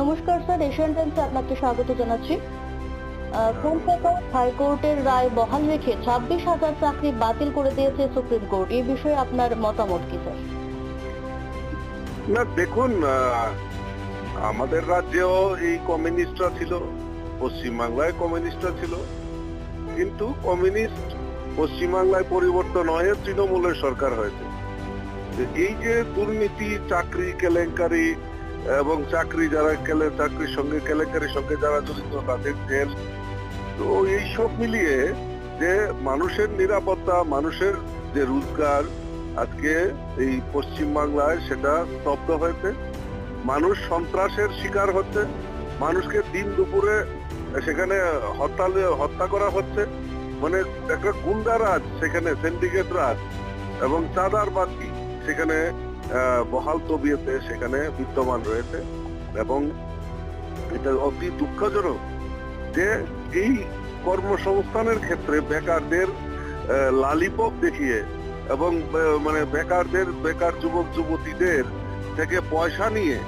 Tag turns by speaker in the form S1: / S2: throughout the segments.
S1: নমস্কার, sir. Asian টাইমসে আপনাকে স্বাগত জানাচ্ছি। হাইকোর্টের রায় বহাল রেখে ছাব্বিশ হাজার চাকরি বাতিল করে দিয়েছে সুপ্রিম কোর্ট। এই বিষয়ে আপনার মতামত কি, স্যার?
S2: না, দেখুন আমাদের রাজ্যেও এই কমিউনিস্টরা ছিল, পশ্চিমবাংলায় কমিউনিস্টরা ছিল। কিন্তু কমিউনিস্ট পশ্চিমবাংলায় পরিবর্তন হয়ে তৃণমূলের সরকার হয়েছে। এই যে দুর্নীতি, চাকরি কেলেঙ্কারি এবং চাকরি যারা কেলে চাকরির সঙ্গে কেলেঙ্কারির সঙ্গে যারা জড়িত, তাদের জেল। তো এইসব মিলিয়ে যে মানুষের নিরাপত্তা, মানুষের যে রোজগার, আজকে এই পশ্চিম বাংলায় সেটা স্তব্ধ হয়েছে। মানুষ সন্ত্রাসের শিকার হচ্ছে। মানুষকে দিন দুপুরে সেখানে হরতালে হত্যা করা হচ্ছে। মানে একটা গুন্ডা রাজ সেখানে সিন্ডিকেট রাজ এবং চাঁদার বাকি সেখানে বহাল তবিয়তে সেখানে বিদ্যমান রয়েছে এবং এটা অতি দুঃখজনক যে এই কর্মসংস্থানের ক্ষেত্রে বেকারদের লালিপপ দেখিয়ে এবং মানে বেকারদের, বেকার যুবক, যুবতীদের থেকে পয়সা নিয়ে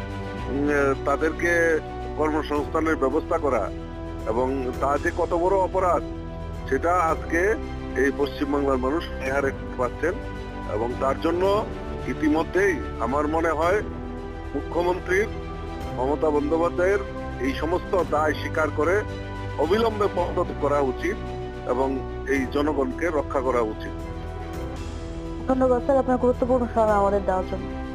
S2: তাদেরকে কর্মসংস্থানের ব্যবস্থা করা এবং তা যে কত বড় অপরাধ, সেটা আজকে এই পশ্চিমবাংলার মানুষ হারে পাচ্ছেন এবং তার জন্য ইতিমধ্যেই আমার মনে হয় মুখ্যমন্ত্রীর মমতা বন্দ্যোপাধ্যায়ের এই সমস্ত দায় স্বীকার করে অবিলম্বে পদত্যাগ করা উচিত এবং এই জনগণকে রক্ষা করা উচিত।
S1: ধন্যবাদ, স্যার। আপনার গুরুত্বপূর্ণ সময় আমাদের দেওয়ার জন্য।